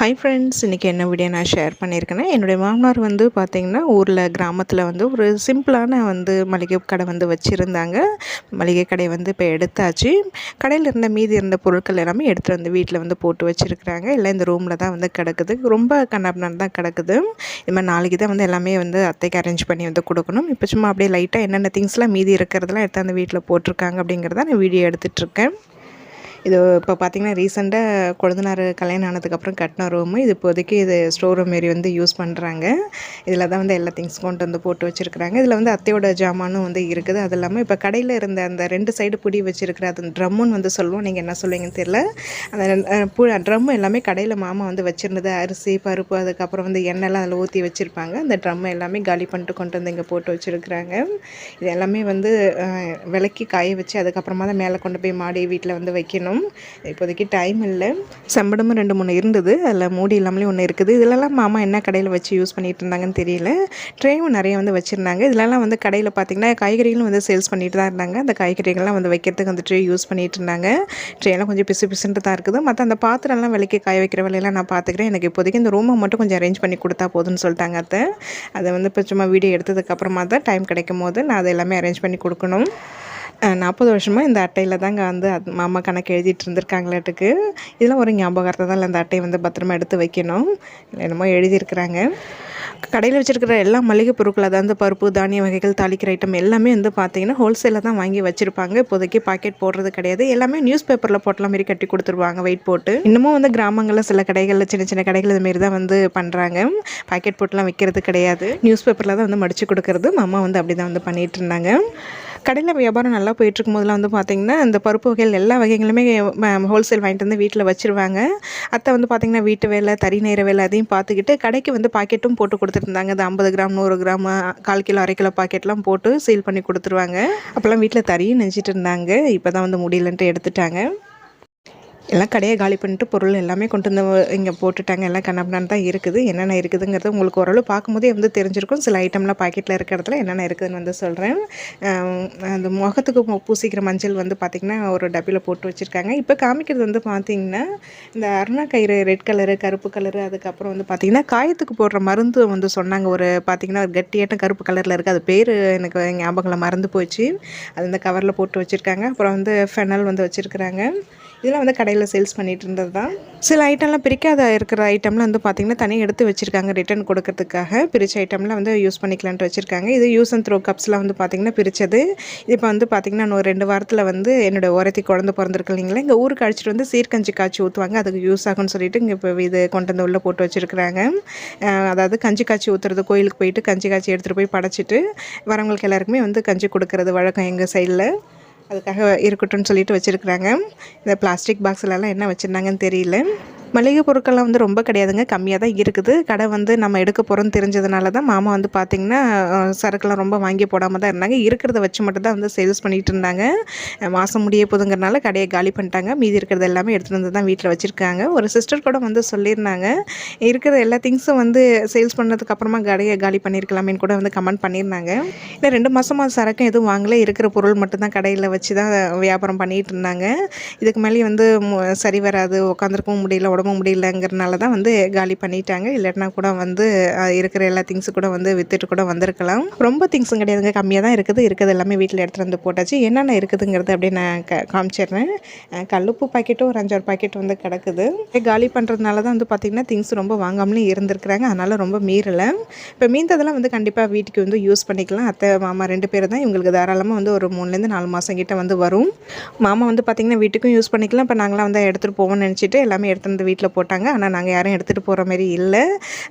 Hi friends இன்றைக்கி என்ன video நான் ஷேர் பண்ணியிருக்கேன்னா என்னுடைய மாமனார் வந்து பார்த்திங்கன்னா ஊரில் கிராமத்தில் வந்து ஒரு சிம்பிளான வந்து மளிகை கடை வந்து வச்சுருந்தாங்க. மளிகை கடை வந்து இப்போ எடுத்தாச்சு. கடையில் இருந்த மீதி இருந்த பொருட்கள் எல்லாமே எடுத்துகிட்டு வந்து வீட்டில் வந்து போட்டு வச்சுருக்குறாங்க. எல்லாம் இந்த ரூமில் தான் வந்து கிடக்குது. ரொம்ப கண்ணாபினான் தான் கிடக்குது. இது மாதிரி நாளைக்கு தான் வந்து எல்லாமே வந்து அத்தைக்கு அரேஞ்ச் பண்ணி வந்து கொடுக்கணும். இப்போ சும்மா அப்படியே லைட்டாக என்னென்ன திங்ஸ்லாம் மீதி இருக்கிறதெல்லாம் எடுத்து அந்த வீட்டில் போட்டிருக்காங்க அப்படிங்கிறத நான் வீடியோ எடுத்துகிட்ருக்கேன் இது இப்போ பார்த்திங்கன்னா ரீசெண்டாக கொழுந்தனார் கல்யாணம் ஆனதுக்கப்புறம் கட்டின ரூமு இது இப்போதைக்கு இது ஸ்டோர் ரூம் மாரி வந்து யூஸ் பண்ணுறாங்க இதில் தான் வந்து எல்லா திங்ஸ் கொண்டு வந்து போட்டு வச்சுருக்குறாங்க. இதில் வந்து அத்தையோட ஜாமானும் வந்து இருக்குது. அது இல்லாமல் இப்போ கடையில் இருந்த அந்த ரெண்டு சைடு பிடி வச்சுருக்கிற அது ட்ரம்முன்னு வந்து சொல்லுவோம். நீங்கள் என்ன சொல்லுவீங்கன்னு தெரியல. அந்த ட்ரம்மு எல்லாமே கடையில் மாமா வந்து வச்சுருந்தது. அரிசி பருப்பு அதுக்கப்புறம் வந்து எண்ணெய்லாம் அதில் ஊற்றி வச்சுருப்பாங்க. அந்த ட்ரம்மு எல்லாமே காலி பண்ணிட்டு கொண்டு வந்து இங்கே போட்டு வச்சுருக்குறாங்க. இது எல்லாமே வந்து விளக்கி காய வச்சு அதுக்கப்புறமா தான் மேலே கொண்டு போய் மாடி வீட்டில் வந்து வைக்கணும். பண்ணணும். இப்போதைக்கு டைம் இல்லை. செம்படமும் ரெண்டு மூணு இருந்தது. அதில் மூடி இல்லாமலே ஒன்று இருக்குது. இதிலலாம் மாமா என்ன கடையில் வச்சு யூஸ் பண்ணிகிட்டு இருந்தாங்கன்னு தெரியல. ட்ரேவும் நிறைய வந்து வச்சுருந்தாங்க. இதிலலாம் வந்து கடையில் பார்த்திங்கன்னா காய்கறிகளும் வந்து சேல்ஸ் பண்ணிட்டு தான் இருந்தாங்க. அந்த காய்கறிகள்லாம் வந்து வைக்கிறதுக்கு அந்த ட்ரே யூஸ் பண்ணிகிட்டு இருந்தாங்க. ட்ரேலாம் கொஞ்சம் பிசு பிசுன்ட்டு தான் இருக்குது. மற்ற அந்த பாத்திரம்லாம் விலைக்கு காய வைக்கிற வேலையெல்லாம் நான் பார்த்துக்கிறேன் எனக்கு இப்போதைக்கு இந்த ரூமை மட்டும் கொஞ்சம் அரேஞ்ச் பண்ணி கொடுத்தா போதும்னு சொல்லிட்டாங்க அத்தை. அதை வந்து இப்போ சும்மா வீடியோ எடுத்ததுக்கப்புறமா தான் டைம் கிடைக்கும் போது நான் அதை எல்லாமே அரேஞ்ச் பண்ணி கொடுக்கணும். நாற்பது வருஷமாக இந்த அட்டையில் தாங்க வந்து அது மாமா கணக்கு எழுதிட்டு இருந்திருக்காங்களாட்டுக்கு. இதெல்லாம் ஒரு ஞாபகார்த்தம் தான். இந்த அட்டையை வந்து பத்திரமா எடுத்து வைக்கணும். என்னமோ எழுதியிருக்கிறாங்க. கடையில் வச்சுருக்கிற எல்லா மளிகை பொருட்கள் அதாவது பருப்பு தானிய வகைகள் தாளிக்கிற ஐட்டம் எல்லாமே வந்து பார்த்தீங்கன்னா ஹோல்சேலில் தான் வாங்கி வச்சுருப்பாங்க. இப்போதைக்கு பாக்கெட் போடுறது கிடையாது. எல்லாமே நியூஸ் பேப்பரில் போட்டலாம் மாரி கட்டி கொடுத்துருவாங்க வெயிட் போட்டு. இன்னமும் வந்து கிராமங்களில் சில கடைகளில் சின்ன சின்ன கடைகள் இதுமாரி தான் வந்து பண்ணுறாங்க பாக்கெட் போட்டுலாம் விற்கிறது கிடையாது. நியூஸ் பேப்பரில் தான் வந்து மடித்து கொடுக்கறது. மாமா வந்து அப்படி தான் வந்து பண்ணிகிட்டு இருந்தாங்க. கடையில் வியாபாரம் நல்லா போயிட்டுருக்கும் போதெல்லாம் வந்து பார்த்திங்கன்னா இந்த பருப்பு வகைகள் எல்லா வகைகளுமே ஹோல்சேல் வாங்கிட்டு வந்து வீட்டில் வச்சுருவாங்க. அத்தை வந்து பார்த்திங்கன்னா வீட்டு வேலை தறி நேர வேலை அதையும் பார்த்துக்கிட்டு கடைக்கு வந்து பாக்கெட்டும் போட்டு கொடுத்துருந்தாங்க. அது ஐம்பது கிராம் நூறு கிராம் கால் கிலோ அரை கிலோ பாக்கெட்லாம் போட்டு சீல் பண்ணி கொடுத்துருவாங்க. அப்போல்லாம் வீட்டில் தறியும் நினச்சிட்டு இருந்தாங்க. இப்போ தான் வந்து முடியலன்ட்டு எடுத்துட்டாங்க. எல்லாம் கடையை காலி பண்ணிட்டு பொருள் எல்லாமே கொண்டு வந்து இங்கே போட்டுட்டாங்க. எல்லாம் கண்ணாபினான் தான் இருக்குது. என்னென்ன இருக்குதுங்கிறது உங்களுக்கு ஓரளவு பார்க்கும்போதே வந்து தெரிஞ்சிருக்கும். சில ஐட்டம்லாம் பாக்கெட்டில் இருக்கிற இடத்துல என்னென்ன இருக்குதுன்னு வந்து சொல்கிறேன் அந்த முகத்துக்கு பூசிக்கிற மஞ்சள் வந்து பார்த்திங்கன்னா ஒரு டப்பியில் போட்டு வச்சுருக்காங்க. இப்போ காமிக்கிறது வந்து பார்த்திங்கன்னா இந்த அருணா கயிறு ரெட் கலரு கருப்பு கலரு அதுக்கப்புறம் வந்து பார்த்திங்கன்னா காயத்துக்கு போடுற மருந்து வந்து சொன்னாங்க. ஒரு பார்த்திங்கன்னா ஒரு கட்டியாட்டம் கருப்பு கலரில் இருக்குது அது பேர் எனக்கு ஞாபகங்களை மறந்து போச்சு. அது இந்த கவரில் போட்டு வச்சுருக்காங்க. அப்புறம் வந்து ஃபெனல் வந்து வச்சுருக்குறாங்க. இதெல்லாம் வந்து கடையில் சேல்ஸ் பண்ணிகிட்டு இருந்தது தான். சில ஐட்டம்லாம் பிரிக்காத இருக்கிற ஐட்டம்லாம் வந்து பார்த்திங்கன்னா தனியாக எடுத்து வச்சுருக்காங்க ரிட்டன் கொடுக்கறதுக்காக. பிரித்த ஐட்டம்லாம் வந்து யூஸ் பண்ணிக்கலான்ட்டு வச்சுருக்காங்க. இது யூஸ் அண்ட் த்ரோ கப்ஸ்லாம் வந்து பார்த்திங்கன்னா பிரித்தது இப்போ வந்து பார்த்திங்கன்னா இன்னும் ரெண்டு வாரத்தில் வந்து என்னோடய ஓரத்தி குழந்தை பிறந்திருக்கு இல்லைங்களா? இங்கே ஊருக்கு அழைச்சிட்டு வந்து சீர்கஞ்சி காய்ச்சி ஊற்றுவாங்க அதுக்கு யூஸ் ஆகும்னு சொல்லிட்டு இங்கே இப்போ இது கொண்டு வந்து உள்ளே போட்டு வச்சுருக்குறாங்க. அதாவது கஞ்சி காய்ச்சி ஊற்றுறது கோயிலுக்கு போயிட்டு கஞ்சி காய்ச்சி எடுத்துகிட்டு போய் படைச்சிட்டு வரவங்களுக்கு எல்லாருக்குமே வந்து கஞ்சி கொடுக்கறது வழக்கம் எங்கள் சைடில் அதுக்காக இருக்கட்டும்னு சொல்லிட்டு வச்சுருக்குறாங்க. இந்த பிளாஸ்டிக் பாக்ஸ்லலாம் என்ன வச்சுருந்தாங்கன்னு தெரியல. மளிகை பொருட்கள்லாம் வந்து ரொம்ப கிடையாதுங்க. கம்மியாக தான் இருக்குது. கடை வந்து நம்ம எடுக்க போகிறோம்னு தெரிஞ்சதுனால தான் மாமா வந்து பார்த்திங்கன்னா சரக்குலாம் ரொம்ப வாங்கி போடாமல் தான் இருந்தாங்க. இருக்கிறத வச்சு மட்டும் தான் வந்து சேல்ஸ் பண்ணிகிட்டு இருந்தாங்க. மாதம் முடிய போதுங்கிறனால கடையை காலி பண்ணிட்டாங்க. மீதி இருக்கிறது எல்லாமே எடுத்துகிட்டு வந்து தான் வீட்டில் வச்சுருக்காங்க. ஒரு சிஸ்டர் கூட வந்து சொல்லியிருந்தாங்க. இருக்கிற எல்லா திங்ஸும் வந்து சேல்ஸ் பண்ணதுக்கு அப்புறமா கடையை காலி பண்ணியிருக்கலாமேன்னு கூட வந்து கமெண்ட் பண்ணியிருந்தாங்க. இல்லை ரெண்டு மாதமாக சரக்கும் எதுவும் வாங்கல. இருக்கிற பொருள் மட்டும்தான் கடையில் வச்சு வச்சு தான் வியாபாரம் பண்ணிகிட்டு இருந்தாங்க. இதுக்கு மேலே வந்து சரி வராது உட்காந்துருக்கவும் முடியல உடம்பு முடியலங்கிறனால தான் வந்து காலி பண்ணிட்டாங்க. இல்லைன்னா கூட வந்து இருக்கிற எல்லா திங்ஸும் கூட வந்து விற்றுட்டு கூட வந்திருக்கலாம். ரொம்ப திங்ஸும் கிடையாதுங்க. கம்மியாக தான் இருக்குது. இருக்கிறது எல்லாமே வீட்டில் எடுத்துகிட்டு வந்து போட்டாச்சு. என்னென்ன இருக்குதுங்கிறது அப்படியே நான் க காமிச்சிடுறேன். கல்லுப்பு பாக்கெட்டும் ஒரு அஞ்சாறு பாக்கெட் வந்து கிடக்குது. காலி பண்ணுறதுனால தான் வந்து பார்த்திங்கன்னா திங்ஸ் ரொம்ப வாங்காமலே இருந்திருக்கிறாங்க. அதனால் ரொம்ப மீறலை. இப்போ மீந்ததெல்லாம் வந்து கண்டிப்பாக வீட்டுக்கு வந்து யூஸ் பண்ணிக்கலாம். அத்தை மாமா ரெண்டு பேர் தான் இவங்களுக்கு தாராளமாக வந்து ஒரு மூணுலேருந்து நாலு மாதம் கிட்ட வந்து வரும். மாமா வந்து பார்த்திங்கன்னா வீட்டுக்கும் யூஸ் பண்ணிக்கலாம். இப்போ நாங்களாம் வந்து எடுத்துகிட்டு போவோம்னு நினச்சிட்டு எல்லாமே எடுத்து வந்து வீட்டில் போட்டாங்க. ஆனால் நாங்கள் யாரும் எடுத்துகிட்டு போகிற மாதிரி இல்லை.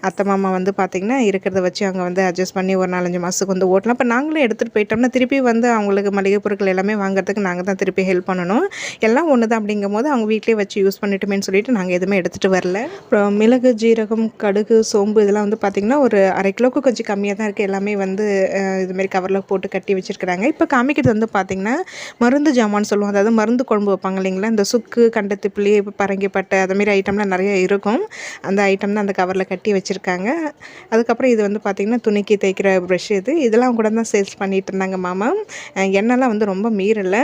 அத்தை மாமா வந்து பார்த்திங்கன்னா இருக்கிறத வச்சு அவங்க வந்து அட்ஜஸ்ட் பண்ணி ஒரு நாலஞ்சு மாதத்துக்கு வந்து ஓட்டலாம். இப்போ நாங்களே எடுத்துகிட்டு போயிட்டோம்னா திருப்பி வந்து அவங்களுக்கு மளிகை பொருட்கள் எல்லாமே வாங்குறதுக்கு நாங்கள் தான் திருப்பி ஹெல்ப் பண்ணணும். எல்லாம் ஒன்று தான் அப்படிங்கும் போது அவங்க வீட்டிலே வச்சு யூஸ் பண்ணிட்டுமேனு சொல்லிட்டு நாங்கள் எதுவுமே எடுத்துகிட்டு வரல. அப்புறம் மிளகு ஜீரகம் கடுகு சோம்பு இதெல்லாம் வந்து பார்த்திங்கன்னா ஒரு அரை கிலோக்கு கொஞ்சம் கம்மியாக தான் இருக்குது எல்லாமே வந்து இதுமாரி கவரில் போட்டு கட்டி வச்சுருக்குறாங்க. இப்போ காமிக்கிறது வந்து பார்த்திங்கன்னா மருந்து ஜாமான் சொல்லுவோம் அதாவது மருந்து குழம்பு வைப்பாங்க இல்லைங்களா? இந்த சுக்கு கண்டத்துப்புளி பரங்கிப்பட்டை அதுமாரி ஐட்டம்லாம் நிறைய இருக்கும். அந்த ஐட்டம் தான் அந்த கவரில் கட்டி வச்சுருக்காங்க. அதுக்கப்புறம் இது வந்து பார்த்திங்கன்னா துணிக்கு தேய்க்கிற ப்ரெஷ் இது. இதெல்லாம் கூட தான் சேல்ஸ் பண்ணிகிட்டு இருந்தாங்க மாமா. எண்ணெய்லாம் வந்து ரொம்ப மீறலை.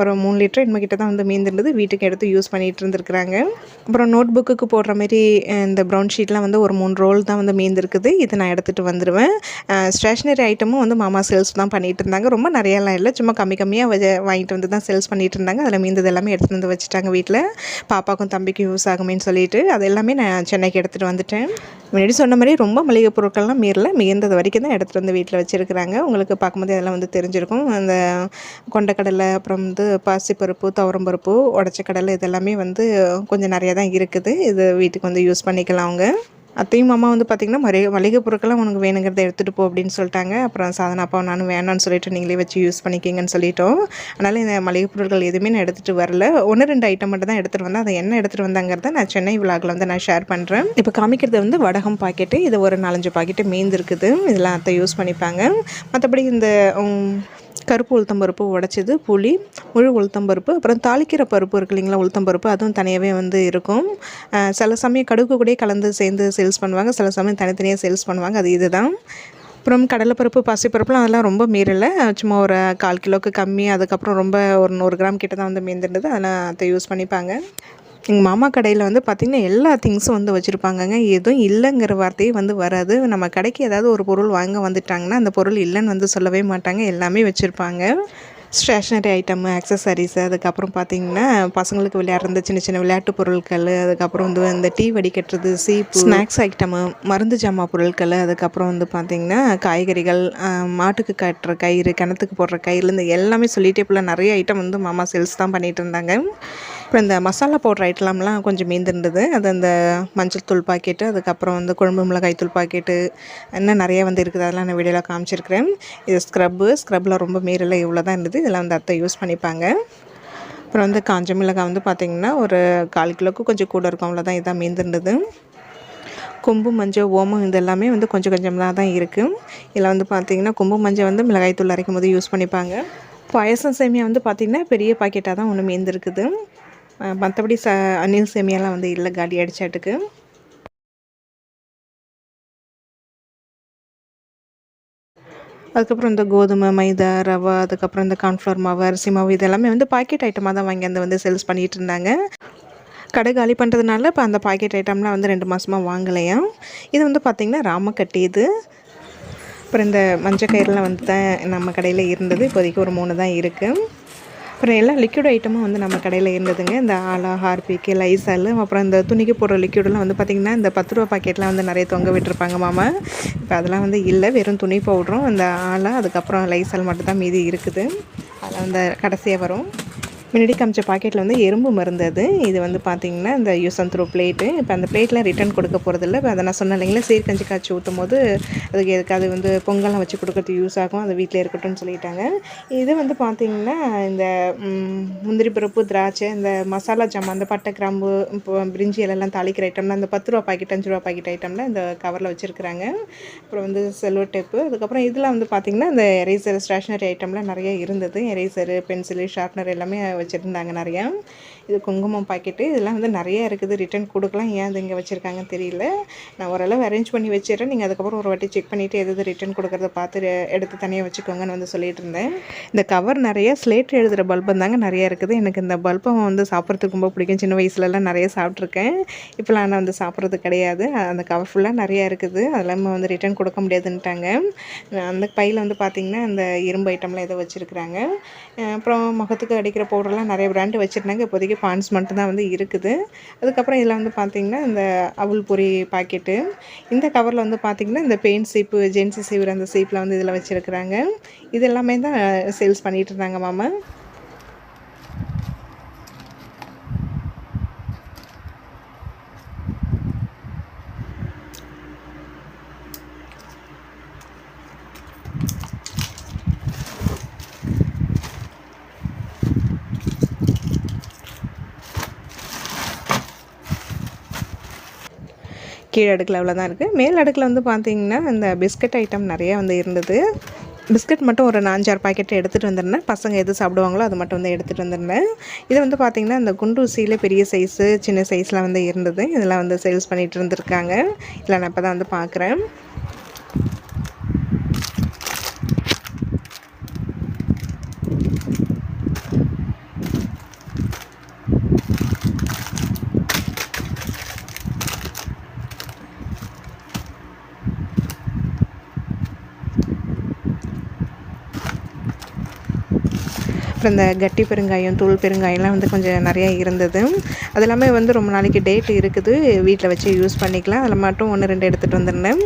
ஒரு மூணு லிட்டர் என்னமோ கிட்ட தான் வந்து மீந்திருந்தது. வீட்டுக்கு எடுத்து யூஸ் பண்ணிகிட்டு இருந்திருக்கிறாங்க. அப்புறம் நோட் புக்குக்கு போடுற மாதிரி இந்த ப்ரௌன் ஷீட்லாம் வந்து ஒரு மூணு ரோல் தான் வந்து மீந்திருக்குது. இதை நான் எடுத்துகிட்டு வந்துடுவேன் ஸ்டேஷ்னரி ஐட்டமும் வந்து மாமா சேல்ஸ் தான் பண்ணிகிட்டு இருந்தாங்க. ரொம்ப நிறையலாம் இல்லை. சும்மா கம்மி கம்மியாக வாங்கிட்டு வந்து தான் சேல்ஸ் பண்ணிகிட்டு இருந்தாங்க. அதில் மீந்தது எல்லாமே எடுத்துகிட்டு வந்து வச்சுட்டாங்க வீட்டில் பாப்பாக்கும் தம்பிக்கும் யூஸ் ஆகுமேன்னு சொல்லிட்டு அது எல்லாமே நான் சென்னைக்கு எடுத்துகிட்டு வந்துட்டேன். முன்னாடி சொன்ன மாதிரி ரொம்ப மளிகை பொருட்கள்லாம் மீறல. மீந்தது வரைக்கும் தான் எடுத்துகிட்டு வந்து வீட்டில் வச்சுருக்கிறாங்க. உங்களுக்கு பார்க்கும்போது அதெல்லாம் வந்து தெரிஞ்சிருக்கும். அந்த கொண்டக்கடலை அப்புறம் வந்து பாசிப்பருப்பு துவரம்பருப்பு உடச்ச கடலை இதெல்லாமே வந்து கொஞ்சம் நிறையா தான் இருக்குது. இது வீட்டுக்கு வந்து யூஸ் பண்ணிக்கலாம் அவங்க. அத்தையும் மாமா வந்து பார்த்திங்கன்னா மளிகை மளிகை பொருட்கள்லாம் உனக்கு வேணுங்கிறத எடுத்துகிட்டு போ அப்படின்னு சொல்லிட்டாங்க. அப்புறம் சாதனை அப்பா நானும் வேணான்னு சொல்லிட்டு நீங்களே வச்சு யூஸ் பண்ணிக்கிங்கன்னு சொல்லிட்டோம். அதனால் இந்த மளிகை பொருட்கள் எதுவுமே நான் எடுத்துகிட்டு வரல. ஒன்று ரெண்டு ஐட்டம் மட்டும் தான் எடுத்துகிட்டு வந்தேன். அதை என்ன எடுத்துகிட்டு வந்தாங்கிறத நான் சென்னை விழாக்கில் வந்து நான் ஷேர் பண்ணுறேன் இப்போ காமிக்கிறது வந்து வடகம் பாக்கெட்டு இது ஒரு நாலஞ்சு பாக்கெட்டு மீந்திருக்குது. இதெல்லாம் அத்தை யூஸ் பண்ணிப்பாங்க. மற்றபடி இந்த கருப்பு உளுத்தம்பருப்பு உடைச்சது புளி முழு உளுத்தம்பருப்பு அப்புறம் தாளிக்கிற பருப்பு இருக்கு இல்லைங்களா உளுத்தம்பருப்பு அதுவும் தனியாகவே வந்து இருக்கும். சில சமயம் கடுகு கூட கலந்து சேர்ந்து சேல்ஸ் பண்ணுவாங்க சில சமயம் தனித்தனியாக சேல்ஸ் பண்ணுவாங்க அது இதுதான். அப்புறம் கடலைப்பருப்பு பசிப்பருப்புலாம் அதெல்லாம் ரொம்ப மீறலை. சும்மா ஒரு கால் கிலோவுக்கு கம்மி அதுக்கப்புறம் ரொம்ப ஒரு நூறு கிராம் கிட்ட தான் வந்து மீந்திருந்தது அதெல்லாம் அதை யூஸ் பண்ணிப்பாங்க. எங்கள் மாமா கடையில் வந்து பார்த்திங்கன்னா எல்லா திங்ஸும் வந்து வச்சுருப்பாங்கங்க. எதுவும் இல்லைங்கிற வார்த்தையே வந்து வராது. நம்ம கடைக்கு ஏதாவது ஒரு பொருள் வாங்க வந்துட்டாங்கன்னா அந்த பொருள் இல்லைன்னு வந்து சொல்லவே மாட்டாங்க. எல்லாமே வச்சுருப்பாங்க. ஸ்டேஷ்னரி ஐட்டமு ஆக்சசரிஸ் அதுக்கப்புறம் பார்த்திங்கன்னா பசங்களுக்கு விளையாடுற சின்ன சின்ன விளையாட்டு பொருட்கள் அதுக்கப்புறம் வந்து இந்த டீ வடிகட்டுறது சீப்பு ஸ்நாக்ஸ் ஐட்டமு மருந்து ஜாமான் பொருட்கள் அதுக்கப்புறம் வந்து பார்த்திங்கன்னா காய்கறிகள் மாட்டுக்கு கட்டுற கயிறு கிணத்துக்கு போடுற கயிறு இந்த எல்லாமே சொல்லிட்டே போல் நிறைய ஐட்டம் வந்து மாமா சேல்ஸ் தான் பண்ணிகிட்டு இருந்தாங்க. அப்புறம் இந்த மசாலா பவுடர் ஐட்டம்லாம் கொஞ்சம் மீந்திருந்தது. அது அந்த மஞ்சள் தூள் பாக்கெட்டு அதுக்கப்புறம் வந்து குழம்பு மிளகாய் தூள் பாக்கெட்டு இன்னும் நிறைய வந்து இருக்குது. அதெல்லாம் நான் வீடியோவில் காமிச்சிருக்கிறேன். இது ஸ்க்ரப்பு ஸ்க்ரப்பில் ரொம்ப மீறலாம் இவ்வளோ தான் இருந்தது. இதெல்லாம் வந்து அத்தை யூஸ் பண்ணிப்பாங்க. அப்புறம் வந்து காஞ்ச மிளகாய் வந்து பார்த்திங்கன்னா ஒரு கால் கிலோவுக்கு கொஞ்சம் கூட இருக்கும். அவ்வளோதான் இதான் மீந்திருந்தது. கொம்பு மஞ்சள் ஓமம் இது எல்லாமே வந்து கொஞ்சம் கொஞ்சமாக தான் இருக்குது இதில் வந்து பார்த்திங்கன்னா கொம்பு மஞ்சள் வந்து மிளகாய் தூள் அரைக்கும் போது யூஸ் பண்ணிப்பாங்க. பாயசம் சேமியா வந்து பார்த்திங்கன்னா பெரிய பாக்கெட்டாக தான் ஒன்று மீந்திருக்குது. மற்றபடி ச அணில் சேமியாலாம் வந்து இல்லை காலி அடிச்சாட்டுக்கு அதுக்கப்புறம் இந்த கோதுமை மைதா ரவா அதுக்கப்புறம் இந்த கார்ன்ஃப்ளவர் மாவு அரிசி மாவு இது எல்லாமே வந்து பாக்கெட் ஐட்டமாக தான் வாங்கி அந்த வந்து சேல்ஸ் பண்ணிகிட்டு இருந்தாங்க. கடை காலி பண்ணுறதுனால இப்போ அந்த பாக்கெட் ஐட்டம்லாம் வந்து ரெண்டு மாதமாக வாங்கலையா? இது வந்து பார்த்திங்கன்னா ராமக்கட்டி இது. அப்புறம் இந்த மஞ்சள் கயிறுலாம் வந்து தான் நம்ம கடையில் இருந்தது. இப்போதைக்கு ஒரு மூணு தான் இருக்குது அப்புறம் எல்லா லிக்விட் ஐட்டமும் வந்து நம்ம கடையில் இருந்ததுங்க. இந்த ஆலா ஹார்பிக்கு லைசால் அப்புறம் இந்த துணிக்கு போடுற லிக்விடெல்லாம் வந்து பார்த்திங்கன்னா இந்த பத்து ரூபா பாக்கெட்லாம் வந்து நிறைய தொங்க விட்டுருப்பாங்க மாமா. இப்போ அதெல்லாம் வந்து இல்லை வெறும் துணி பவுடரும் இந்த ஆலா அதுக்கப்புறம் லைசால் மட்டும் தான் மீதி இருக்குது. அதில் வந்து கடைசியாக வரும். முன்னாடி காமிச்ச பாக்கெட்டில் வந்து எறும்பு மருந்து அது. இது வந்து பார்த்திங்கன்னா இந்த யூஸ் அண்ட் த்ரூ பிளேட்டு. இப்போ அந்த பிளேட்லாம் ரிட்டர்ன் கொடுக்க போகிறதில்ல இப்போ அதை நான் சொன்னேன் இல்லைங்களா? சீர்கஞ்சி காய்ச்சி ஊற்றும் போது அதுக்கு எதுக்கு அது வந்து பொங்கல்லாம் வச்சு கொடுக்கறது யூஸ் ஆகும். அது வீட்டில் இருக்கட்டும்னு சொல்லிட்டாங்க. இது வந்து பார்த்திங்கன்னா இந்த முந்திரி பருப்பு திராட்சை இந்த மசாலா ஜாமான் அந்த பட்டை கிராம்பு இப்போ பிரிஞ்சி எல்லாம் தாளிக்கிற ஐட்டம்லாம் அந்த பத்து ரூபா பாக்கெட் அஞ்சு ரூபா பாக்கெட் ஐட்டம்லாம் இந்த கவரில் வச்சுருக்குறாங்க. அப்புறம் வந்து செல்வோ டேப்பு அதுக்கப்புறம் இதில் வந்து பார்த்திங்கன்னா இந்த எரேசர் ஸ்டேஷ்னரி ஐட்டம்லாம் நிறைய இருந்தது. எரேசரு பென்சிலு ஷார்ப்னர் எல்லாமே வச்சுருந்தாங்க நிறையா இது குங்குமம் பாக்கெட்டு இதெல்லாம் வந்து நிறைய இருக்குது. ரிட்டர்ன் கொடுக்கலாம். ஏன் அது இங்கே வச்சுருக்காங்கன்னு தெரியல. நான் ஓரளவு அரேஞ்ச் பண்ணி வச்சிடறேன். நீங்கள் அதுக்கப்புறம் ஒரு வாட்டி செக் பண்ணிவிட்டு எது ரிட்டர்ன் கொடுக்குறத பார்த்து எடுத்து தனியாக வச்சுக்கோங்கன்னு வந்து சொல்லிட்டு இருந்தேன். இந்த கவர் நிறைய ஸ்லேட் எழுதுகிற பல்பம் தாங்க நிறைய இருக்குது. எனக்கு இந்த பல்பம் வந்து சாப்பிட்றதுக்கு ரொம்ப பிடிக்கும். சின்ன வயசுலலாம் நிறைய சாப்பிட்ருக்கேன். இப்போலாம் நான் வந்து சாப்பிட்றது கிடையாது. அந்த கவர் ஃபுல்லாக நிறையா இருக்குது. அதெல்லாம் வந்து ரிட்டர்ன் கொடுக்க முடியாதுன்ட்டாங்க. அந்த பையில் வந்து பார்த்திங்கன்னா இந்த இரும்பு ஐட்டம்லாம் ஏதோ வச்சுருக்குறாங்க. அப்புறம் முகத்துக்கு அடிக்கிற பவுடர்லாம் நிறைய பிராண்டு வச்சுருந்தாங்க. இப்போதைக்கு பான்ஸ் ஃபான்ஸ் மட்டும்தான் வந்து இருக்குது. அதுக்கப்புறம் இதில் வந்து பார்த்திங்கன்னா இந்த அவுள் பொரி பாக்கெட்டு இந்த கவரில் வந்து பார்த்திங்கன்னா இந்த பெயிண்ட் சீப்பு ஜென்சி சீவர் அந்த சீப்பில் வந்து இதில் வச்சுருக்குறாங்க. இது எல்லாமே தான் சேல்ஸ் பண்ணிகிட்டு இருந்தாங்க மாமா. கீழ் அடுக்கில் அவ்வளோ தான் இருக்குது மேல் அடுக்கில் வந்து பார்த்திங்கன்னா இந்த பிஸ்கட் ஐட்டம் நிறையா வந்து இருந்தது. பிஸ்கட் மட்டும் ஒரு நாலஞ்சாறு பாக்கெட்டை எடுத்துகிட்டு வந்துருந்தேன். பசங்க எது சாப்பிடுவாங்களோ அது மட்டும் வந்து எடுத்துகிட்டு வந்துருந்தேன். இது வந்து பார்த்திங்கன்னா இந்த குண்டூசியில் பெரிய சைஸு சின்ன சைஸ்லாம் வந்து இருந்தது. இதெல்லாம் வந்து சேல்ஸ் பண்ணிகிட்டு இருந்திருக்காங்க. இதில் நான் இப்போ தான் வந்து பார்க்குறேன் அப்புறம் இந்த கட்டி பெருங்காயம் தூள் பெருங்காயம்லாம் வந்து கொஞ்சம் நிறையா இருந்தது. அது எல்லாமே வந்து ரொம்ப நாளைக்கு டேட் இருக்குது. வீட்டில் வச்சு யூஸ் பண்ணிக்கலாம். அதில் மட்டும் ஒன்று ரெண்டு எடுத்துகிட்டு வந்துருந்தேன்.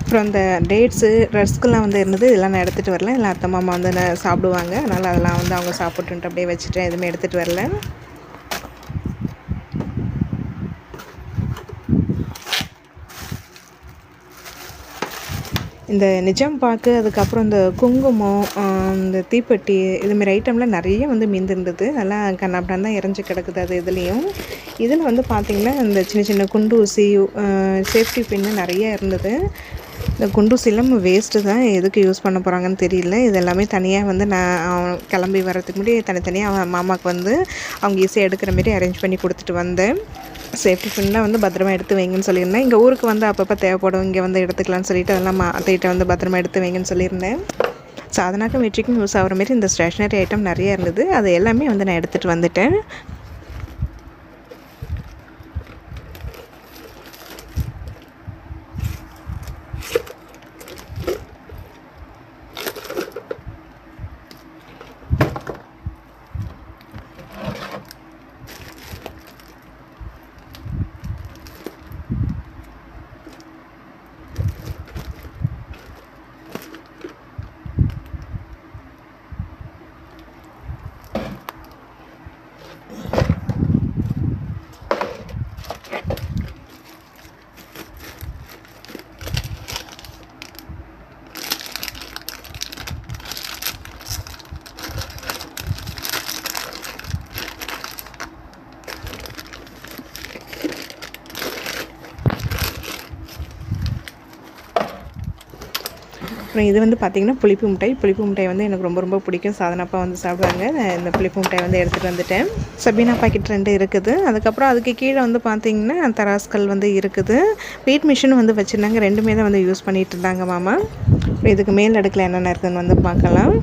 அப்புறம் அந்த டேட்ஸு ரஸ்க்கெல்லாம் வந்து இருந்தது. இதெல்லாம் நான் எடுத்துகிட்டு வரல. இல்லை அத்தை மாமா வந்து நான் சாப்பிடுவாங்க. அதனால் அதெல்லாம் வந்து அவங்க சாப்பிட்டுன்ட்டு அப்படியே வச்சுட்டு எதுவுமே எடுத்துகிட்டு வரல. இந்த நிஜம் பாக்கு அதுக்கப்புறம் இந்த குங்குமம் இந்த தீப்பெட்டி இதுமாரி ஐட்டம்லாம் நிறைய வந்து மீந்திருந்தது. அதெல்லாம் கண்ணாப்டான் தான் இறஞ்சி கிடக்குது அது இதுலேயும். இதில் வந்து பார்த்திங்கன்னா இந்த சின்ன சின்ன குண்டூசி சேஃப்டி பின்னு நிறைய இருந்தது. இந்த குண்டூசிலாம் வேஸ்ட்டு தான். எதுக்கு யூஸ் பண்ண போகிறாங்கன்னு தெரியல. இது எல்லாமே தனியாக வந்து நான் கிளம்பி வர்றதுக்கு முன்னாடி தனித்தனியாக அவன் மாமாவுக்கு வந்து அவங்க ஈஸியாக எடுக்கிற மாரி அரேஞ்ச் பண்ணி கொடுத்துட்டு வந்தேன். சேஃப்டி பின்லாம் வந்து பத்திரமா எடுத்து வைங்கன்னு சொல்லியிருந்தேன். இங்கே ஊருக்கு வந்து அப்பப்போ தேவைப்படும் இங்கே வந்து எடுத்துக்கலாம்னு சொல்லிட்டு அதெல்லாம் அத்தைகிட்ட வந்து பத்திரமா எடுத்து வைங்கன்னு சொல்லியிருந்தேன். சாதனாக்கும் வெற்றிக்கும் யூஸ் ஆகிற மாரி இந்த ஸ்டேஷ்னரி ஐட்டம் நிறையா இருந்தது. அது எல்லாமே வந்து நான் எடுத்துகிட்டு வந்துட்டேன். அப்புறம் இது வந்து பார்த்திங்கன்னா புளிப்பு மிட்டாய். புளிப்பு மிட்டாய் வந்து எனக்கு ரொம்ப ரொம்ப பிடிக்கும். சாதனப்பா வந்து சாப்பிடுவாங்க. இந்த புளிப்பு மிட்டாய் வந்து எடுத்துகிட்டு வந்துட்டேன். சபீனா பாக்கெட் ரெண்டு இருக்குது. அதுக்கப்புறம் அதுக்கு கீழே வந்து பார்த்திங்கன்னா தராஸ்கள் வந்து இருக்குது. வெயிட் மிஷின் வந்து வச்சுருந்தாங்க. ரெண்டுமே தான் வந்து யூஸ் பண்ணிகிட்டு இருந்தாங்க மாமா. இதுக்கு மேல் அடுக்கில் என்னென்ன இருக்குதுன்னு வந்து பார்க்கலாம்.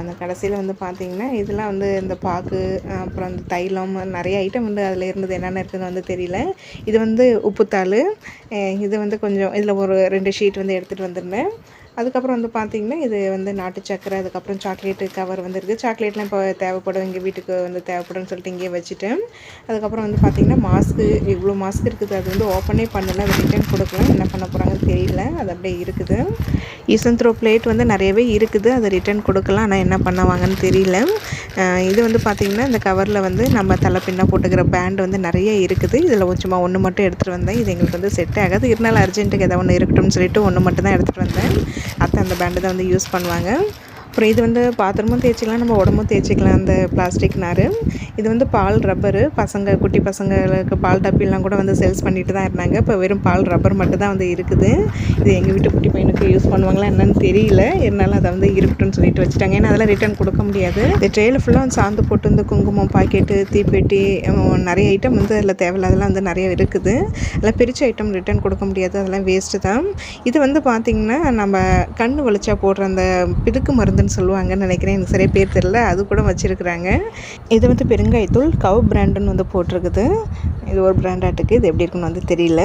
அந்த கடைசியில் வந்து பார்த்திங்கன்னா இதெல்லாம் வந்து இந்த பாக்கு அப்புறம் இந்த தைலம் நிறைய ஐட்டம் வந்து அதில் இருந்தது. என்னென்ன இருக்குதுன்னு வந்து தெரியல. இது வந்து உப்புத்தாள். இது வந்து கொஞ்சம் இதில் ஒரு ரெண்டு ஷீட் வந்து எடுத்துகிட்டு வந்திருந்தேன். அதுக்கப்புறம் வந்து பார்த்திங்கன்னா இது வந்து நாட்டு சக்கரை அதுக்கப்புறம் சாக்லேட்டு கவர் வந்துருக்கு. சாக்லேட்லாம் இப்போ தேவைப்படும். இங்கே வீட்டுக்கு வந்து தேவைப்படும்னு சொல்லிட்டு இங்கேயே வச்சுட்டேன் அதுக்கப்புறம் வந்து பார்த்திங்கன்னா மாஸ்க்கு இவ்வளோ மாஸ்க் இருக்குது. அது வந்து ஓப்பனே பண்ணல. அதை ரிட்டர்ன் கொடுக்கலாம் என்ன பண்ண போகிறாங்கன்னு தெரியல. அது அப்படியே இருக்குது. ஈசன்த்ரோ பிளேட் வந்து நிறையவே இருக்குது. அதை ரிட்டர்ன் கொடுக்கலாம். ஆனால் என்ன பண்ணுவாங்கன்னு தெரியல. இது வந்து பார்த்திங்கன்னா இந்த கவரில் வந்து நம்ம தலை போட்டுக்கிற பேண்ட் வந்து நிறைய இருக்குது. இதில் கொஞ்சமாக ஒன்று மட்டும் எடுத்துகிட்டு வந்தேன். இது எங்களுக்கு வந்து செட் ஆகாது. இருந்தாலும் அர்ஜென்ட்டுக்கு எதாவது ஒன்று இருக்கட்டும்னு சொல்லிட்டு ஒன்று மட்டும் தான் எடுத்துகிட்டு வந்தேன். அந்த பேண்டை தான் வந்து யூஸ் பண்ணுவாங்க. அப்புறம் இது வந்து பாத்திரமும் தேய்ச்சிக்கலாம் நம்ம உடம்பும் தேய்ச்சிக்கலாம் அந்த பிளாஸ்டிக் நார். இது வந்து பால் ரப்பரு பசங்க குட்டி பசங்களுக்கு பால் டப்பிலாம் கூட வந்து சேல்ஸ் பண்ணிட்டு தான் இருந்தாங்க. இப்போ வெறும் பால் ரப்பர் மட்டும் தான் வந்து இருக்குது. இது எங்கள் வீட்டு குட்டி பையனுக்கு யூஸ் பண்ணுவாங்களா என்னன்னு தெரியல. இருந்தாலும் அதை வந்து இருக்கட்டும்னு சொல்லிட்டு வச்சுட்டாங்க. ஏன்னா அதெல்லாம் ரிட்டர்ன் கொடுக்க முடியாது. இந்த ட்ரெயில ஃபுல்லாக சாந்து போட்டு இந்த குங்குமம் பாக்கெட்டு தீப்பெட்டி நிறைய ஐட்டம் வந்து அதில் தேவையில்லாதெல்லாம் வந்து நிறைய இருக்குது. அதில் பிரித்த ஐட்டம் ரிட்டர்ன் கொடுக்க முடியாது. அதெல்லாம் வேஸ்ட்டு தான். இது வந்து பார்த்திங்கன்னா நம்ம கண் வலிச்சா போடுற அந்த பிதுக்கு மருந்து அப்படின்னு சொல்லுவாங்கன்னு நினைக்கிறேன். எனக்கு சரியாக பேர் தெரில அது கூட வச்சுருக்குறாங்க. இது வந்து பெருங்காயத்தூள் கவ் பிராண்டுன்னு வந்து போட்டிருக்குது. இது ஒரு பிராண்டாட்டுக்கு இது எப்படி இருக்குன்னு வந்து தெரியல.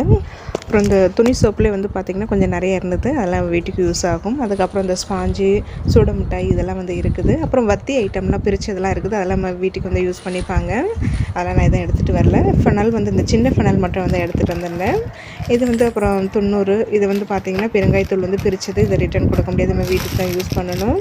அப்புறம் இந்த துணி சோப்புலேயே வந்து பார்த்திங்கன்னா கொஞ்சம் நிறைய இருந்தது. அதெல்லாம் வீட்டுக்கு யூஸ் ஆகும். அதுக்கப்புறம் இந்த ஸ்பாஞ்சு சூட மிட்டாய் இதெல்லாம் வந்து இருக்குது. அப்புறம் வத்தி ஐட்டம்லாம் பிரித்ததெல்லாம் இருக்குது. அதெல்லாம் நம்ம வீட்டுக்கு வந்து யூஸ் பண்ணிப்பாங்க. அதெல்லாம் நான் எதுவும் எடுத்துகிட்டு வரல. ஃபனல் வந்து இந்த சின்ன ஃபனல் மட்டும் வந்து எடுத்துகிட்டு வந்திருந்தேன். இது வந்து அப்புறம் தொண்ணூறு. இது வந்து பார்த்திங்கன்னா பெருங்காயத்தூள் வந்து பிரித்தது இதை ரிட்டர்ன் கொடுக்க முடியாது. நம்ம வீட்டுக்கு தான் யூஸ் பண்ணணும்.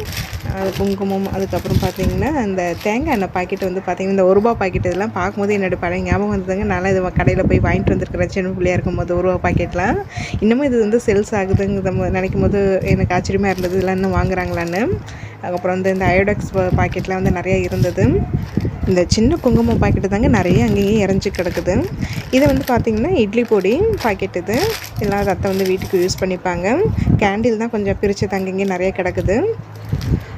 அது குங்குமம் அதுக்கப்புறம் பார்த்திங்கன்னா அந்த தேங்காய் எண்ணெய் பாக்கெட் வந்து பார்த்திங்கன்னா இந்த ஒரு ரூபா பாக்கெட் இதெல்லாம் பார்க்கும்போது என்னோடய பழைய ஞாபகம் வந்ததுங்க. நல்லா இது கடையில் போய் வாங்கிட்டு வந்திருக்கிறேன் சின்ன பிள்ளையாக இருக்கும்போது ஒரு ரூபா பாக்கெட்லாம் இன்னமும் இது வந்து சேல்ஸ் ஆகுதுங்கிறத நினைக்கும் போது எனக்கு ஆச்சரியமாக இருந்தது. இதெல்லாம் இன்னும் வாங்குறாங்களான்னு. அதுக்கப்புறம் வந்து இந்த அயோடெக்ஸ் பாக்கெட்லாம் வந்து நிறையா இருந்தது. இந்த சின்ன குங்குமம் பாக்கெட்டு தாங்க நிறைய அங்கேயும் இறஞ்சி கிடக்குது. இதை வந்து பார்த்திங்கன்னா இட்லி பொடி பாக்கெட் இது எல்லாம் அத்தை வந்து வீட்டுக்கு யூஸ் பண்ணிப்பாங்க. கேண்டில் தான் கொஞ்சம் பிரித்து தங்கிங்க நிறைய கிடக்குது.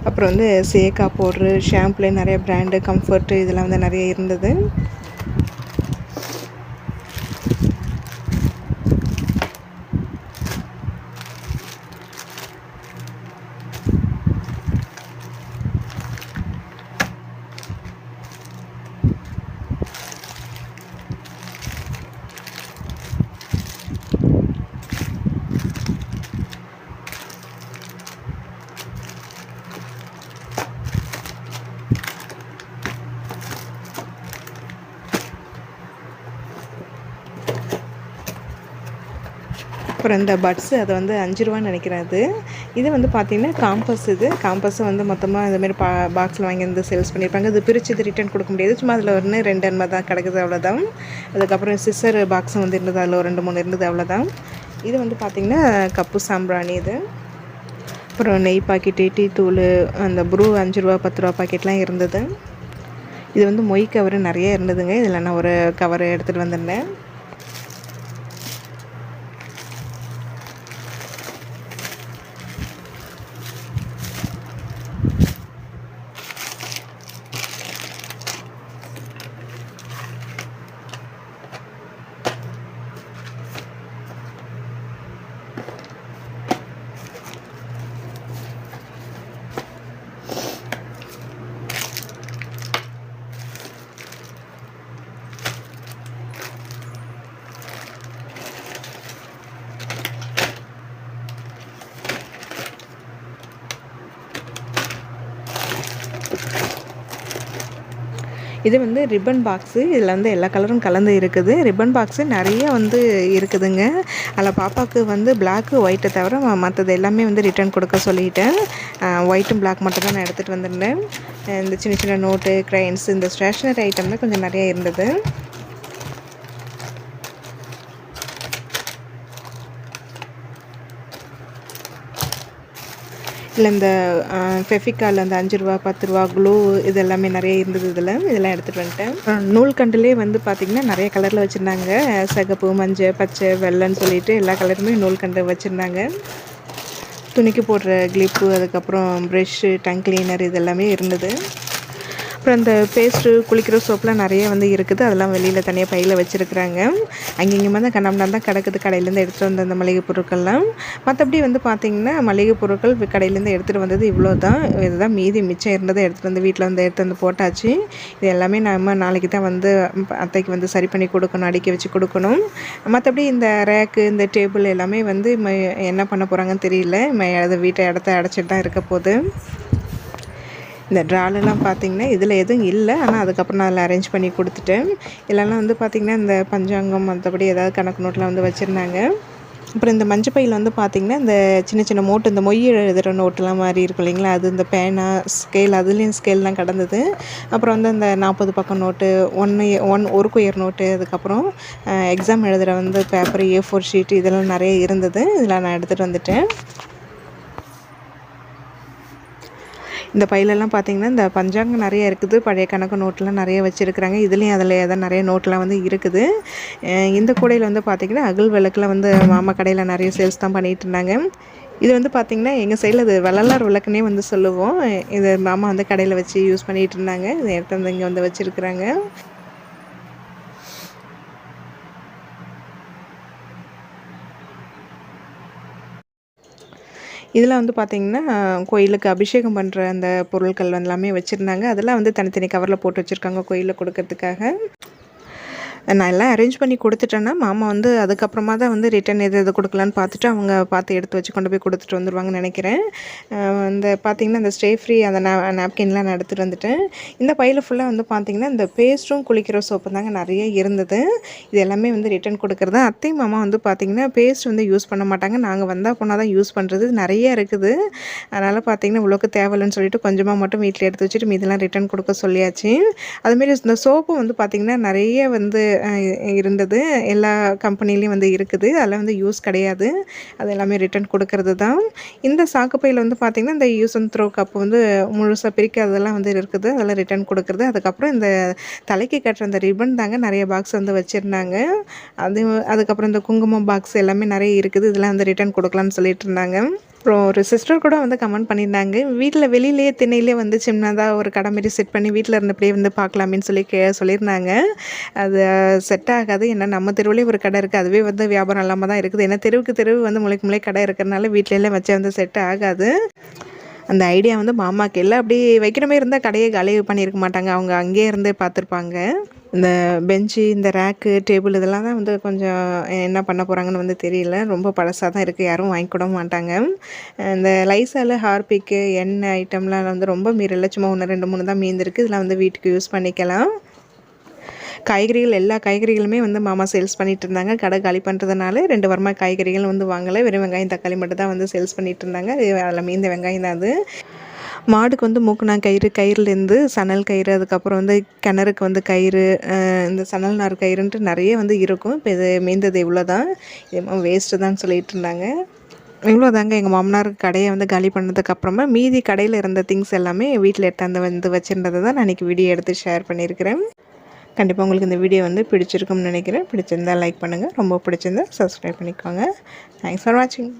அப்புறம் வந்து சேக்கா பவுட்ரு ஷாம்புலேயே நிறைய ப்ராண்டு கம்ஃபர்ட்டு இதெல்லாம் வந்து நிறைய இருந்தது. அப்புறம் இந்த பட்ஸு அது வந்து அஞ்சு ரூபான்னு நினைக்கிறேன் அது. இது வந்து பார்த்திங்கன்னா காம்பஸ் இது. காம்பஸை வந்து மொத்தமாக இதுமாரி பா பாக்ஸில் வாங்கி வந்து சேல்ஸ் பண்ணியிருப்பாங்க இது பிரித்து இது ரிட்டர்ன் கொடுக்க முடியாது. சும்மா அதில் ஒன்று ரெண்டு அன்மை தான் கிடக்குது அவ்வளோதான் அதுக்கப்புறம் சிஸ்டர் பாக்ஸும் வந்து இருந்தது. அதில் ஒரு ரெண்டு மூணு இருந்தது அவ்வளோதான் இது வந்து பார்த்திங்கன்னா கப்பு சாம்பிராணி இது. அப்புறம் நெய் பாக்கெட்டு டீ தூள் அந்த ப்ரூ அஞ்சு ரூபா பத்து ரூபா பாக்கெட்லாம் இருந்தது. இது வந்து மொய் கவரு நிறைய இருந்ததுங்க. இதில் நான் ஒரு கவர் எடுத்துகிட்டு வந்திருந்தேன். இது வந்து ரிப்பன் பாக்ஸு இதில் வந்து எல்லா கலரும் கலந்து இருக்குது. ரிப்பன் பாக்ஸு நிறைய வந்து இருக்குதுங்க. அதில் பாப்பாவுக்கு வந்து பிளாக்கு ஒயிட்டை தவிர மற்றது எல்லாமே வந்து ரிட்டர்ன் கொடுக்க சொல்லிட்டேன். ஒயிட்டும் பிளாக் மட்டும் தான் நான் எடுத்துகிட்டு வந்திருந்தேன். இந்த சின்ன சின்ன நோட்டு க்ரைன்ஸ் இந்த ஸ்டேஷ்னரி ஐட்டம் தான் கொஞ்சம் நிறைய இருந்தது. இல்லை இந்த ஃபெஃபிக்கால் அந்த அஞ்சு ரூபா பத்து ரூபா க்ளூ இது எல்லாமே நிறைய இருந்தது இதில். இதெல்லாம் எடுத்துகிட்டு வந்துட்டேன். நூல்கண்டுலேயே வந்து பார்த்திங்கன்னா நிறைய கலரில் வச்சுருந்தாங்க. சிகப்பு மஞ்சள் பச்சை வெள்ளைன்னு சொல்லிட்டு எல்லா கலருமே நூல்கண்டு வச்சுருந்தாங்க. துணிக்கு போடுற கிளிப்பு அதுக்கப்புறம் ப்ரெஷ்ஷு டங் கிளீனர் இது எல்லாமே இருந்தது. அப்புறம் இந்த பேஸ்ட்டு குளிக்கிற சோப்லாம் நிறைய வந்து இருக்குது. அதெல்லாம் வெளியில் தனியாக பையில் வச்சுருக்குறாங்க. அங்கேயுமே தான் கண்ணம்னா தான் கிடக்குது. கடையிலேருந்து எடுத்துகிட்டு வந்த அந்த மளிகை பொருட்கள்லாம். மற்றபடி வந்து பார்த்திங்கன்னா மளிகை பொருட்கள் கடையிலேருந்து எடுத்துகிட்டு வந்தது இவ்வளோ தான் இதுதான் மீதி மிச்சம் இருந்ததை எடுத்துகிட்டு வந்து வீட்டில் வந்து எடுத்து வந்து போட்டாச்சு. இது எல்லாமே நம்ம நாளைக்கு தான் வந்து அத்தைக்கு வந்து சரி பண்ணி கொடுக்கணும் அடிக்க வச்சு கொடுக்கணும். மற்றபடி இந்த ரேக்கு இந்த டேபிள் எல்லாமே வந்து என்ன பண்ண போகிறாங்கன்னு தெரியல. அதை வீட்டை இடத்த அடைச்சிட்டு தான் இருக்க போகுது. இந்த ட்ராலெல்லாம் பார்த்திங்கன்னா இதில் எதுவும் இல்லை. ஆனால் அதுக்கப்புறம் நான் அதில் அரேஞ்ச் பண்ணி கொடுத்துட்டேன். இல்லைனா வந்து பார்த்திங்கன்னா இந்த பஞ்சாங்கம் மற்றபடி ஏதாவது கணக்கு நோட்டில் வந்து வச்சுருந்தாங்க. அப்புறம் இந்த மஞ்சள் பையில் வந்து பார்த்திங்கன்னா இந்த சின்ன சின்ன மோட்டு இந்த மொய் எழுதுகிற நோட்டுலாம் மாதிரி இருக்கும் இல்லைங்களா? அது இந்த பேனா ஸ்கேல் அதுலேயும் ஸ்கேல்லாம் கடந்தது. அப்புறம் வந்து அந்த நாற்பது பக்கம் நோட்டு ஒன்று ஒன் ஒரு குயர் நோட்டு அதுக்கப்புறம் எக்ஸாம் எழுதுகிற வந்து பேப்பர் ஏ ஃபோர் ஷீட் இதெல்லாம் நிறைய இருந்தது. இதெல்லாம் நான் எடுத்துகிட்டு வந்துட்டேன். இந்த பையிலெல்லாம் பார்த்தீங்கன்னா இந்த பஞ்சாங்கம் நிறைய இருக்குது. பழைய கணக்கு நோட்டெலாம் நிறைய வச்சுருக்குறாங்க. இதுலேயும் அதில் எதாவது நிறைய நோட்டெலாம் வந்து இருக்குது. இந்த கூடையில் வந்து பார்த்திங்கன்னா அகல் விளக்கில் வந்து மாமா கடையில் நிறைய சேல்ஸ் தான் பண்ணிகிட்டு இருந்தாங்க. இது வந்து பார்த்திங்கன்னா எங்கள் சைடில் அது வள்ளலார் விளக்குனே வந்து சொல்லுவோம். இது மாமா வந்து கடையில் வச்சு யூஸ் பண்ணிகிட்டு இருந்தாங்க. இது எடுத்து வந்து இங்கே வந்து வச்சுருக்குறாங்க. இதில் வந்து பார்த்திங்கன்னா கோயிலுக்கு அபிஷேகம் பண்ணுற அந்த பொருட்கள் எல்லாமே வச்சுருந்தாங்க. அதெல்லாம் வந்து தனித்தனி கவரில் போட்டு வச்சுருக்காங்க கோயிலில் கொடுக்கறதுக்காக. நான் எல்லாம் அரேஞ்ச் பண்ணி கொடுத்துட்டேன்னா மாமா வந்து அதுக்கப்புறமா தான் வந்து ரிட்டன் எது எது கொடுக்கலான்னு பார்த்துட்டு அவங்க பார்த்து எடுத்து வச்சு கொண்டு போய் கொடுத்துட்டு வந்துடுவாங்கன்னு நினைக்கிறேன். இந்த பார்த்திங்கன்னா இந்த ஸ்டே ஃப்ரீ அந்த நே நாப்கின்லாம் நான் எடுத்துகிட்டு வந்துட்டேன். இந்த பையில் ஃபுல்லாக வந்து பார்த்திங்கன்னா இந்த பேஸ்ட்டும் குளிக்கிற சோப்பு தாங்க நிறைய இருந்தது. இது எல்லாமே வந்து ரிட்டன் கொடுக்குறது அத்தை மாமா வந்து பார்த்திங்கன்னா பேஸ்ட் வந்து யூஸ் பண்ண மாட்டாங்க. நாங்கள் வந்தால் போனால் தான் யூஸ் பண்ணுறது நிறைய இருக்குது. அதனால் பார்த்திங்கன்னா இவ்வளோக்கு தேவையில்லைன்னு சொல்லிட்டு கொஞ்சமாக மட்டும் வீட்டில் எடுத்து வச்சுட்டு மீதெல்லாம் ரிட்டன் கொடுக்க சொல்லியாச்சு. அதுமாரி இந்த சோப்பு வந்து பார்த்திங்கன்னா நிறைய வந்து இருந்தது. எல்லா கம்பெனிலையும் வந்து இருக்குது. அதெல்லாம் வந்து யூஸ் கிடையாது. அது எல்லாமே ரிட்டர்ன் கொடுக்கறது தான். இந்த சாக்குப்பையில் வந்து பார்த்திங்கன்னா இந்த யூஸ் அண்ட் த்ரோ கப் வந்து முழுசாக பிரிக்காததெல்லாம் வந்து இருக்குது. அதெல்லாம் ரிட்டர்ன் கொடுக்குறது. அதுக்கப்புறம் இந்த தலைக்கு கட்டுற அந்த ரிப்பன் தாங்க நிறைய பாக்ஸ் வந்து வச்சுருந்தாங்க. அது அதுக்கப்புறம் இந்த குங்குமம் பாக்ஸ் எல்லாமே நிறைய இருக்குது. இதெல்லாம் வந்து ரிட்டர்ன் கொடுக்கலாம்னு சொல்லிட்டு இருந்தாங்க. அப்புறம் ஒரு சிஸ்டர் கூட வந்து கமெண்ட் பண்ணியிருந்தாங்க. வீட்டில் வெளியிலேயே திண்ணையிலே வந்து சின்னதாக ஒரு கடை மாரி செட் பண்ணி வீட்டில் இருந்தபடியே வந்து பார்க்கலாமேன்னு சொல்லி கே சொல்லியிருந்தாங்க. அது செட் ஆகாது. ஏன்னா நம்ம தெருவிலே ஒரு கடை இருக்குது அதுவே வந்து வியாபாரம் இல்லாமல் தான் இருக்குது. ஏன்னா தெருவுக்கு தெருவு வந்து முளைக்கு முளை கடை இருக்கிறனால வீட்டிலலாம் வச்சா வந்து செட் ஆகாது. அந்த ஐடியா வந்து மாமாக்கு இல்லை. அப்படி வைக்கிற மாதிரி இருந்தால் கடையை காலி பண்ணியிருக்க மாட்டாங்க. அவங்க அங்கேயே இருந்தே பார்த்துருப்பாங்க. இந்த பெஞ்சு இந்த ரேக்கு டேபிள் இதெல்லாம் தான் வந்து கொஞ்சம் என்ன பண்ண போகிறாங்கன்னு வந்து தெரியல. ரொம்ப பழசாக தான் இருக்குது யாரும் வாங்கிக்கூட மாட்டாங்க. இந்த லைசால் ஹார்பிக்கு எண்ணெய் ஐட்டம்லாம் வந்து ரொம்ப மீறல சும்மா ஒன்று ரெண்டு மூணு தான் மீந்திருக்கு. இதெல்லாம் வந்து வீட்டுக்கு யூஸ் பண்ணிக்கலாம். காய்கறிகள் எல்லா காய்கறிகளுமே வந்து மாமா சேல்ஸ் பண்ணிட்டு இருந்தாங்க கடை காலி பண்ணுறதுனால ரெண்டு வாரமாக காய்கறிகள் வந்து வாங்கலை. வெறும் வெங்காயம் தக்காளி மட்டும் தான் வந்து சேல்ஸ் பண்ணிட்டு இருந்தாங்க அதில் மீந்த வெங்காயம் தான் அது. மாடுக்கு வந்து மூக்குனா கயிறு கயிறுலேருந்து சணல் கயிறு அதுக்கப்புறம் வந்து கிணறுக்கு வந்து கயிறு இந்த சணல் நார் கயிறுன்ட்டு நிறைய வந்து இருக்கும். இப்போ இது மீந்தது இவ்வளோ தான் இது வேஸ்ட்டு தான் சொல்லிட்டு இருந்தாங்க இவ்வளோ தாங்க எங்கள் மாமனார் கடையை வந்து காலி பண்ணதுக்கப்புறமா மீதி கடையில் இருந்த திங்ஸ் எல்லாமே வீட்டில் எடுத்தாந்து வந்து வச்சுருந்தது தான் நான் இன்றைக்கி வீடியோ எடுத்து ஷேர் பண்ணியிருக்கிறேன். கண்டிப்பாக உங்களுக்கு இந்த வீடியோ வந்து பிடிச்சிருக்கும்னு நினைக்கிறேன். பிடிச்சிருந்தா லைக் பண்ணுங்கள் ரொம்ப பிடிச்சிருந்தா சப்ஸ்கிரைப் பண்ணிக்கோங்க. தேங்க்ஸ் ஃபார் வாட்சிங்